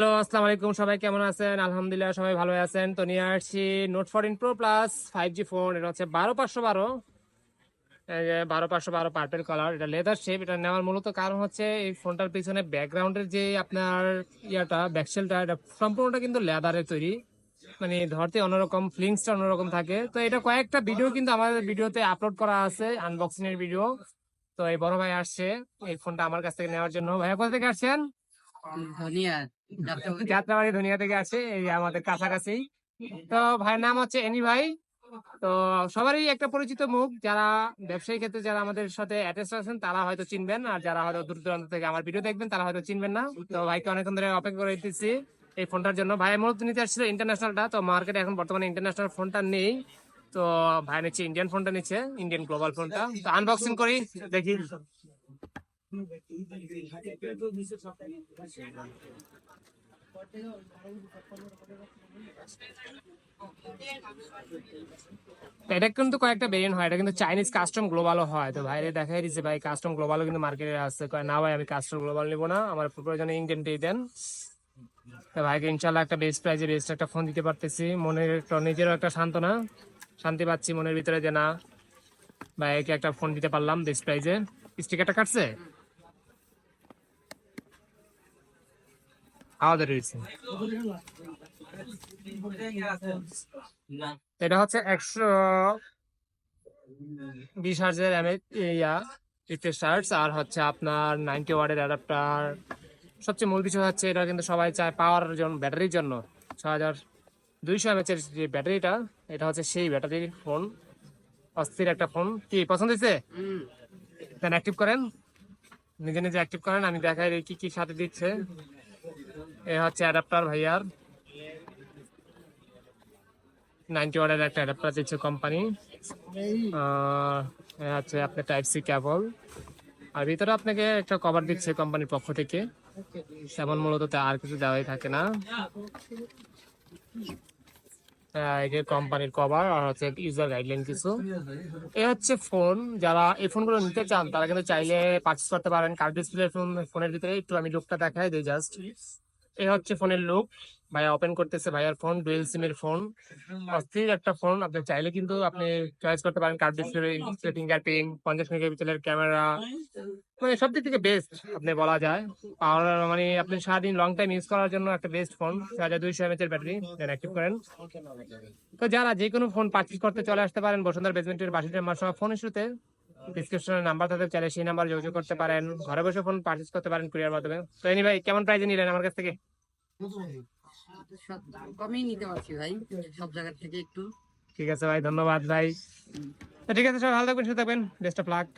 Hello, আসসালামু আলাইকুম। সবাই কেমন আছেন? আলহামদুলিল্লাহ, সবাই ভালো আছেন। তো নিয়ে আসছি note fourteen pro plus five G phone এটা হচ্ছে বারো পাঁচশো বারো। বারো পাঁচশো বারো পার্পেল কালার এটা লেদার শেপ এটা নেওয়ার মূলত কারণ হচ্ছে এই ফোনটার পিছনে ব্যাকগ্রাউন্ডের যে আপনার ইয়াটা ব্যাকসেলটা এটা সম্পূর্ণটা কিন্তু লেদারের তৈরি। মানে ধরতে অন্যরকম ফিলিংসটা অন্যরকম থাকে। তো এটা কয়েকটা ভিডিও কিন্তু আমাদের ভিডিওতে আপলোড করা আছে আনবক্সিং এর ভিডিও তো এই বড় ভাই আসছে এই ফোনটা আমার কাছ থেকে নেওয়ার জন্য। ভাইয়া কোথা থেকে আসছেন? ধনিয়া যাত্রাবাড়ি। দুনিয়া থেকে আছে এই আমাদের কাছাকাছি। তো ভাইয়ের নাম হচ্ছে এনি ভাই। তো সবারই একটা পরিচিত মুখ। যারা ব্যবসায়ী ক্ষেত্রে যারা আমাদের সাথে অ্যাটাচ আছেন তারা হয়তো চিনবেন। আর যারা হয়তো দূর দূরান্ত থেকে আমার ভিডিও দেখবেন তারা হয়তো চিনবেন না। তো ভাইকে অনেকক্ষণ ধরে অপেক্ষা করে দিচ্ছি এই ফোনটার জন্য। ভাই মূলত নিতে আসছিল ইন্টারন্যাশনালটা তো মার্কেটে এখন বর্তমানে ইন্টারন্যাশনাল ফোনটা নেই। তো ভাই নিচ্ছে ইন্ডিয়ান ফোনটা নিচ্ছে ইন্ডিয়ান গ্লোবাল ফোনটা। তো আনবক্সিং করি দেখি। এটা কিন্তু কয়েকটা ভেরিয়েন্ট হয়, এটা কিন্তু চাইনিজ কাস্টম গ্লোবালও হয়। তো ভাইরে দেখাই দিচ্ছে ভাই কাস্টম গ্লোবালও কিন্তু মার্কেটে আসছে। না ভাই, আমি কাস্টম গ্লোবাল নিবো না, আমার প্রয়োজনে ইন্ডিয়ানটাই দেন। ভাইকে ইনশাল্লাহ একটা বেস্ট প্রাইজে বেস্ট একটা ফোন দিতে পারতেছি। মনের একটা, নিজেরও একটা সান্ত্বনা, শান্তি পাচ্ছি মনের ভিতরে যে না, ভাইকে একটা ফোন দিতে পারলাম বেস্ট প্রাইজে স্টিকারটা কাটছে? আওয়াজ রয়েছে। এটা হচ্ছে একশো বিশ হাজার এম ইয়া চার্জ আর হচ্ছে আপনার নাইনটি ওয়ার্ডের অ্যাডাপ্টার। সবচেয়ে মূল বিষয় হচ্ছে এটা কিন্তু সবাই চায় পাওয়ার জন্য ব্যাটারির জন্য। ছ হাজার দুইশো এমএচ এর যে ব্যাটারিটা এটা হচ্ছে সেই ব্যাটারির ফোন। অস্থির একটা ফোন। কি পছন্দ হয়েছে। দেন অ্যাক্টিভ করেন। নিজে নিজে অ্যাক্টিভ করেন। আমি দেখাই কি কি সাথে দিচ্ছে। এ হচ্ছে অ্যাডাপ্টার ভাইয়ার। নাইনটি ওয়ার্ডের একটা অ্যাডাপ্টার দিচ্ছে কোম্পানি হচ্ছে আপনার টাইপ সি কেবল আর ভিতরে আপনাকে একটা কভার দিচ্ছে কোম্পানির পক্ষ থেকে। তেমন মূলত আর কিছু দেওয়াই থাকে না। এই যে কোম্পানির কভার আর হচ্ছে ইউজার গাইডলাইন কিছু। এ হচ্ছে ফোন যারা এই ফোনগুলো নিতে চান, তারা কিন্তু চাইলে পারচেস করতে পারেন। কার্ড ডিসপ্লে ফোন ফোনের ভিতরে একটু আমি লুকটা দেখাই দিই জাস্ট এ হচ্ছে ফোনের লুক ভাইয়া ওপেন করতেছে ভাইয়ার ফোন ডুয়েল সিমের ফোন অস্থির একটা ফোন আপনি চাইলে কিন্তু আপনি চয়েস করতে পারেন কার্ড ডিসপ্লে ফিঙ্গারপ্রিন্ট পঞ্চাশ মেগাপিক্সেলের ক্যামেরা মানে সব দিক থেকে বেস্ট আপনি বলা যায়। আর মানে আপনি সারাদিন লং টাইম ইউজ করার জন্য একটা বেস্ট ফোন ছয় হাজার দুইশো এমএচ এর ব্যাটারি দেন অ্যাক্টিভ করেন। তো যারা যে কোনো ফোন পারচেজ করতে চলে আসতে পারেন বসুন্ধরা বেসমেন্টের বাসিটার মাসা ফোন ইস্যুতে ডিসক্রিপশনে নাম্বার থাকতে চাইলে সেই নাম্বার যোগাযোগ করতে পারেন। ঘরে বসে ফোন পারচেস করতে পারেন কুরিয়ার মাধ্যমে। তো এনি ভাই কেমন প্রাইজে নিলেন আমার কাছ থেকে? কমই নিতে পারছি ভাই সব জায়গা থেকে একটু। ঠিক আছে ভাই ধন্যবাদ ভাই। ঠিক আছে সবাই ভালো থাকবেন সুস্থ থাকবেন। Best of luck